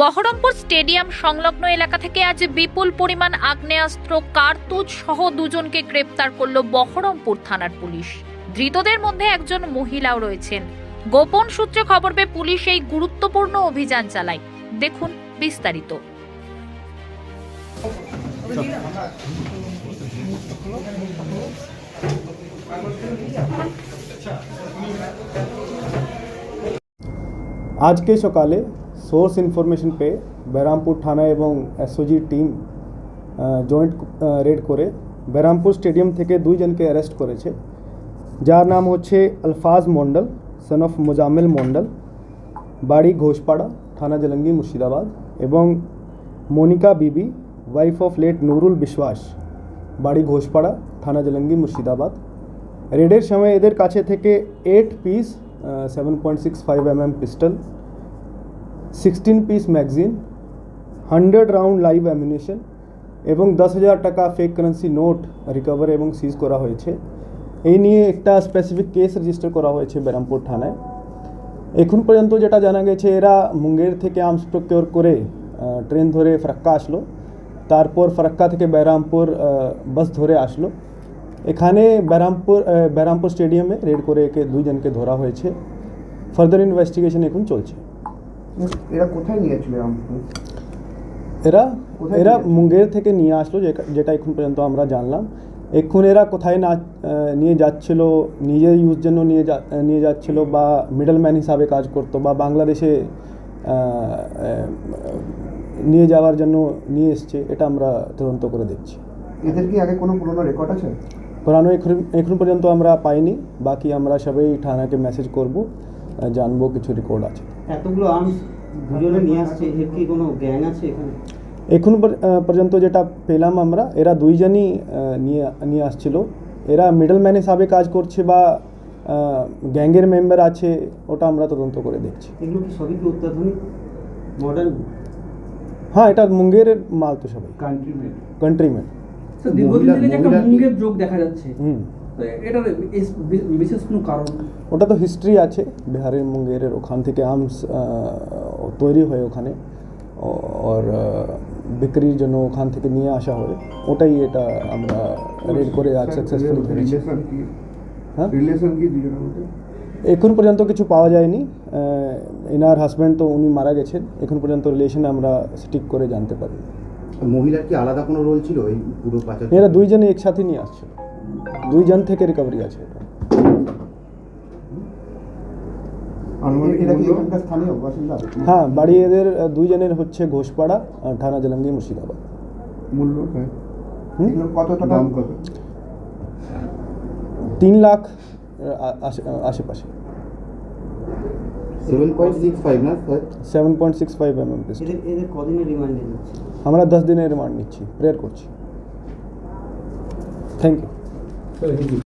Baharampur stadium সংলগ্ন এলাকা থেকে আজ বিপুল পরিমাণ আগ্নেয়াস্ত্র, কার্তুজ সহ দুজনকে গ্রেপ্তার করল বহরমপুর থানার পুলিশ। ধৃতদের মধ্যে একজন মহিলাও রয়েছেন। গোপন সূত্রে খবর পেয়ে পুলিশ এই গুরুত্বপূর্ণ অভিযান চালায়। দেখুন বিস্তারিত। আজকে সকালে সোর্স ইনফরমেশন পেয়ে বেরামপুর থানা এবং এসওজি টিম জয়েন্ট রেড করে বেরামপুর স্টেডিয়াম থেকে দুইজনকে অ্যারেস্ট করেছে যার নাম হচ্ছে আলফাজ মন্ডল সন অফ মোজাম্মেল মন্ডল বাড়ি ঘোষপাড়া থানা জলঙ্গি মুর্শিদাবাদ এবং মনিকা বিবি ওয়াইফ অফ লেট নুরুল বিশ্বাস বাড়ি ঘোষপাড়া থানা জলঙ্গি মুর্শিদাবাদ রেডের সময় এদের কাছে থেকে eight piece seven point six five M M pistol sixteen piece magazine hundred round live ammunition এবং দশ হাজার টাকা ফেক কারেন্সি নোট রিকভার এবং সিজ করা হয়েছে। এই নিয়ে একটা স্পেসিফিক কেস রেজিস্টার করা হয়েছে বেরামপুর থানায়। এখন পর্যন্ত যেটা জানা গেছে এরা মুঙ্গের থেকে আর্মস করে ট্রেন ধরে ফারাক্কা আসলো। তারপর ফারাক্কা থেকে বেরামপুর বাস ধরে আসলো। এখানে বেরামপুর আহ, বেরামপুর স্টেডিয়ামে রেড করে একে দুইজনকে ধরা হয়েছে। ফার্দার ইনভেস্টিগেশন এখন চলছে। এরা কোথায় রামপুর এরা? এরা মুঙ্গের থেকে নিয়ে আসলো যেটা- এখন পর্যন্ত আমরা জানলাম। এখন এরা কোথায় না নিয়ে যাচ্ছিল নিজের ইউজ জন্য নিয়ে যা নিয়ে যাচ্ছিল বা মিডলম্যান হিসাবে কাজ করতো বা বাংলাদেশে নিয়ে যাওয়ার জন্য নিয়ে এসছে এটা আমরা তদন্ত করে দেখছি। এদের কি আগে কোনো পুরোনো রেকর্ড আছে? পুরানো এখন এখন পর্যন্ত আমরা পাইনি। বাকি আমরা সবাই থানাকে মেসেজ করব জানব কিছু রেকর্ড আছে। এতগুলো আর্মস দুজনে নিয়ে আসছে এর কি কোনো গ্যাং আছে এখানে? এখন পর্যন্ত যেটা পেলাম আমরা এরা দুইজনই নিয়ে নিয়ে আসছিল। এরা মিডলম্যান হিসাবে কাজ করছে বা গ্যাংয়ের মেম্বার আছে ওটা আমরা তদন্ত করে দেখছি। এগুলো কি সবই কি অত্যাধুনিক? মডার্ন হ্যাঁ এটা মুঙ্গেরের মাল তো সবাই। কান্ট্রি মেড কান্ট্রিম্যান দীর্ঘদিন থেকে একটা মুঙ্গের যোগ দেখা যাচ্ছে। হুম। এটার বিশেষ কোনো কারণ? ওটা তো হিস্ট্রি আছে বিহারের মুঙ্গেরের ওখান থেকে আর্মস তৈরি হয় ওখানে। ওর বিক্রির জন্য ওখান থেকে নিয়ে আসা হয়। ওটাই এটা আমরা রেড করে আজ সাকসেসফুলি ধরেছি। রিলেশন কি? হ্যাঁ? রিলেশন কি দুজনের মধ্যে? এখন পর্যন্ত কিছু পাওয়া যায়নি। এনার হাজব্যান্ড তো উনি মারা গেছেন। এখন পর্যন্ত রিলেশন আমরা স্টিক করে জানতে পারি। মহিলার কি আলাদা কোনো রোল ছিল এই পুরো পাচার এরা দুইজনে একসাথে নিয়ে আসছিল। দুইজন থেকে রিকভারি আছে। হ্যাঁ বাড়ি এদের দুইজনের হচ্ছে ঘোষপাড়া থানা জলঙ্গি মুর্শিদাবাদ। মূল্য হুম? এগুলোর কত দাম কত? তিন লাখ আশেপাশে। Seven point six five seven point six five M M এদের এদের কদিনের রিমান্ডে দিচ্ছে আমরা দশ দিনের রিমান্ড নিচ্ছি প্রেয়ার করছি। Thank you Gracias.